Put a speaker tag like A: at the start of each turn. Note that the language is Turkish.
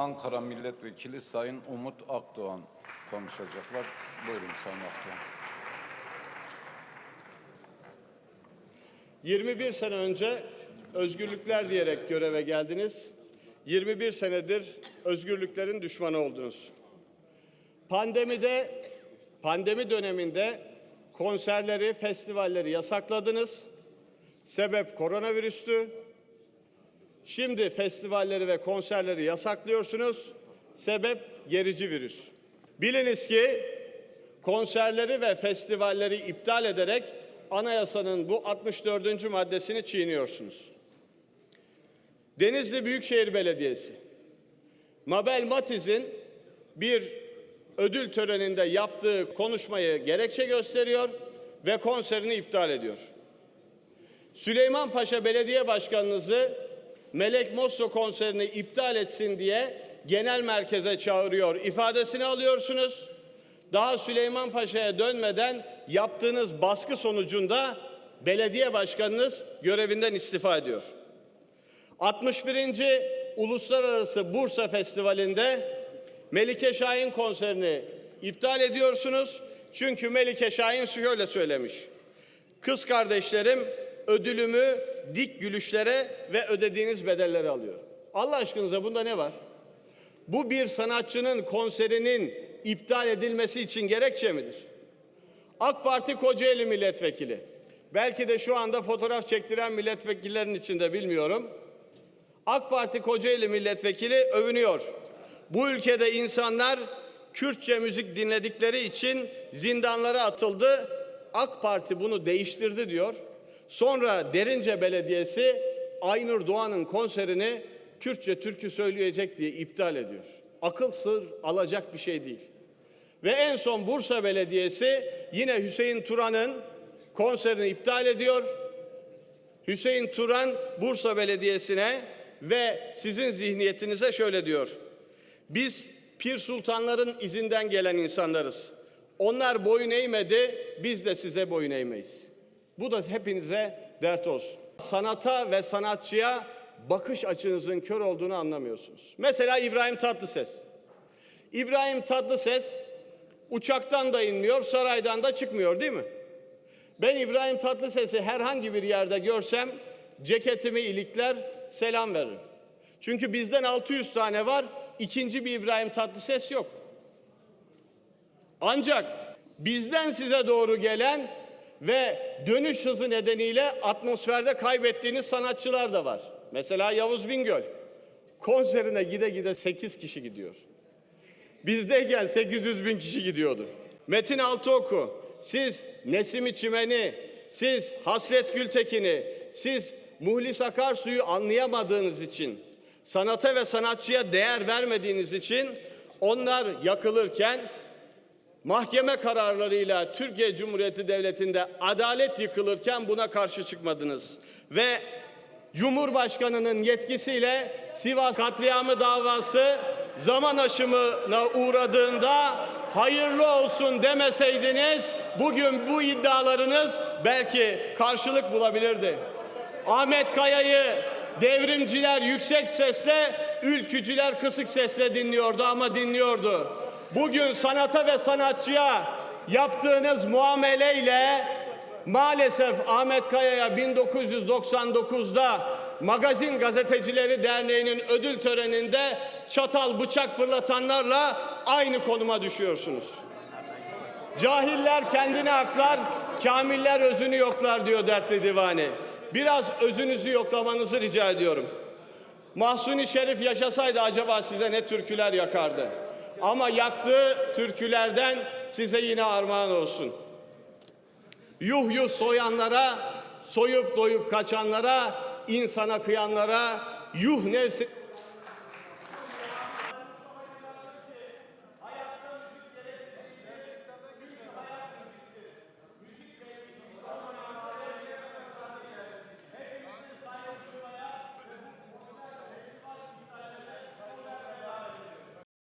A: Ankara Milletvekili Sayın Umut Akdoğan konuşacaklar. Buyurun Sayın Akdoğan.
B: 21 sene önce özgürlükler diyerek göreve geldiniz. 21 senedir özgürlüklerin düşmanı oldunuz. Pandemide, pandemi döneminde konserleri, festivalleri yasakladınız. Sebep koronavirüstü. Şimdi festivalleri ve konserleri yasaklıyorsunuz. Sebep gerici virüs. Biliniz ki konserleri ve festivalleri iptal ederek anayasanın bu 64. maddesini çiğniyorsunuz. Denizli Büyükşehir Belediyesi Mabel Matiz'in bir ödül töreninde yaptığı konuşmayı gerekçe gösteriyor ve konserini iptal ediyor. Süleyman Paşa Belediye Başkanınızı Melek Mosso konserini iptal etsin diye genel merkeze çağırıyor ifadesini alıyorsunuz. Daha Süleyman Paşa'ya dönmeden yaptığınız baskı sonucunda belediye başkanınız görevinden istifa ediyor. 61. Uluslararası Bursa Festivali'nde Melike Şahin konserini iptal ediyorsunuz. Çünkü Melike Şahin şöyle söylemiş. Kız kardeşlerim ödülümü dik gülüşlere ve ödediğiniz bedellere alıyor. Allah aşkınıza bunda ne var? Bu bir sanatçının konserinin iptal edilmesi için gerekçe midir? AK Parti Kocaeli milletvekili. Belki de şu anda fotoğraf çektiren milletvekillerinin içinde bilmiyorum. AK Parti Kocaeli milletvekili övünüyor. Bu ülkede insanlar Kürtçe müzik dinledikleri için zindanlara atıldı. AK Parti bunu değiştirdi diyor. Sonra Derince Belediyesi Aynur Doğan'ın konserini Kürtçe türkü söyleyecek diye iptal ediyor. Akıl sır alacak bir şey değil. Ve en son Bursa Belediyesi yine Hüseyin Turan'ın konserini iptal ediyor. Hüseyin Turan Bursa Belediyesi'ne ve sizin zihniyetinize şöyle diyor. Biz pir sultanların izinden gelen insanlarız. Onlar boyun eğmedi, biz de size boyun eğmeyiz. Bu da hepinize dert olsun. Sanata ve sanatçıya bakış açınızın kör olduğunu anlamıyorsunuz. Mesela İbrahim Tatlıses. İbrahim Tatlıses uçaktan da inmiyor, saraydan da çıkmıyor değil mi? Ben İbrahim Tatlıses'i herhangi bir yerde görsem ceketimi ilikler, selam veririm. Çünkü bizden 600 tane var, ikinci bir İbrahim Tatlıses yok. Ancak bizden size doğru gelen ve dönüş hızı nedeniyle atmosferde kaybettiğiniz sanatçılar da var. Mesela Yavuz Bingöl. Konserine gide gide 8 kişi gidiyor. Bizdeyken 800 bin kişi gidiyordu. Metin Altıoku, siz Nesimi Çimen'i, siz Hasret Gültekin'i, siz Muhlis Akarsu'yu anlayamadığınız için, sanata ve sanatçıya değer vermediğiniz için onlar yakılırken mahkeme kararlarıyla Türkiye Cumhuriyeti Devleti'nde adalet yıkılırken buna karşı çıkmadınız. Ve Cumhurbaşkanının yetkisiyle Sivas katliamı davası zaman aşımına uğradığında hayırlı olsun demeseydiniz bugün bu iddialarınız belki karşılık bulabilirdi. Ahmet Kaya'yı devrimciler yüksek sesle, ülkücüler kısık sesle dinliyordu ama dinliyordu. Bugün sanata ve sanatçıya yaptığınız muameleyle maalesef Ahmet Kaya'ya 1999'da Magazin Gazetecileri Derneği'nin ödül töreninde çatal bıçak fırlatanlarla aynı konuma düşüyorsunuz. Cahiller kendini aklar, kamiller özünü yoklar diyor dertli divane. Biraz özünüzü yoklamanızı rica ediyorum. Mahsuni Şerif yaşasaydı acaba size ne türküler yakardı? Ama yaktığı türkülerden size yine armağan olsun. Yuh yuh soyanlara, soyup doyup kaçanlara, insana kıyanlara, yuh nefsi